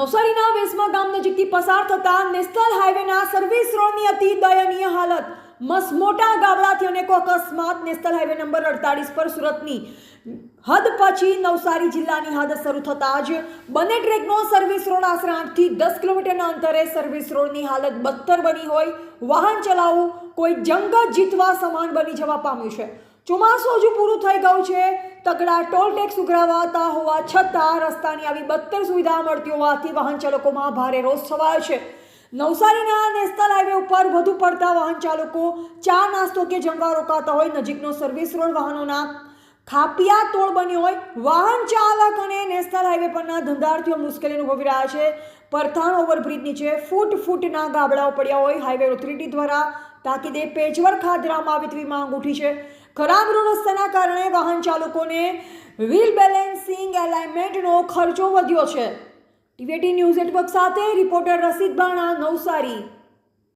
નવસારીના વેસમા ગામ નજીકથી પસાર થતા નેશનલ હાઈવેના સર્વિસ રોડની અતિ દયનીય હાલત. મસમોટા ગાબડાથી અનેકો અકસ્માત. નેશનલ હાઈવે નંબર અડતાલીસ પર સુરતની હદ પછી નવસારી જિલ્લાની હદ શરૂ થતાં જ બંને ટ્રેકનો સર્વિસ રોડ આશરે આઠથી દસ કિલોમીટરના અંતરે સર્વિસ રોડની હાલત બદતર બની હોય. વાહન ચલાવવું કોઈ જંગ જીતવા સમાન બની જવા પામ્યું છે. ચોમાસું હજુ પૂરું થઈ ગયું છે. તગડા ટોલ ટેક્સ ઉઘરાવાતા હોવા છતાં રસ્તાની આવી બદતર સુવિધા મળતી હોવાથી વાહન ચાલકોમાં ભારે રોષ છવાયો છે. નવસારીના નેશનલ હાઈવે ઉપર વધુ પડતા વાહન ચાલકો ચા નાસ્તો કે જમવા રોકાતા હોય નજીકનો સર્વિસ રોડ વાહનોના ખાપિયા તોડ બન્યો હોય. વાહન ચાલક અને નેશનલ હાઈવે પરના ધંધાર્થીઓ મુશ્કેલી અનુભવી રહ્યા છે. પરથાણ ઓવરબ્રિજ નીચે ફૂટ ફૂટના ગાબડાઓ પડ્યા હોય. હાઈવે ઓથોરિટી દ્વારા તાકીદે પેજવર ખાદરામાં આવી માંગ ઉઠી છે. ખરાબ રોડ રસ્તાના કારણે વાહન ચાલકોને વ્હીલ બેલેન્સિંગ એલાઇનમેન્ટનો ખર્ચો વધ્યો છે. ટીવીટી ન્યૂઝ નેટવર્ક સાથે રિપોર્ટર રસીદ બાણા નવસારી.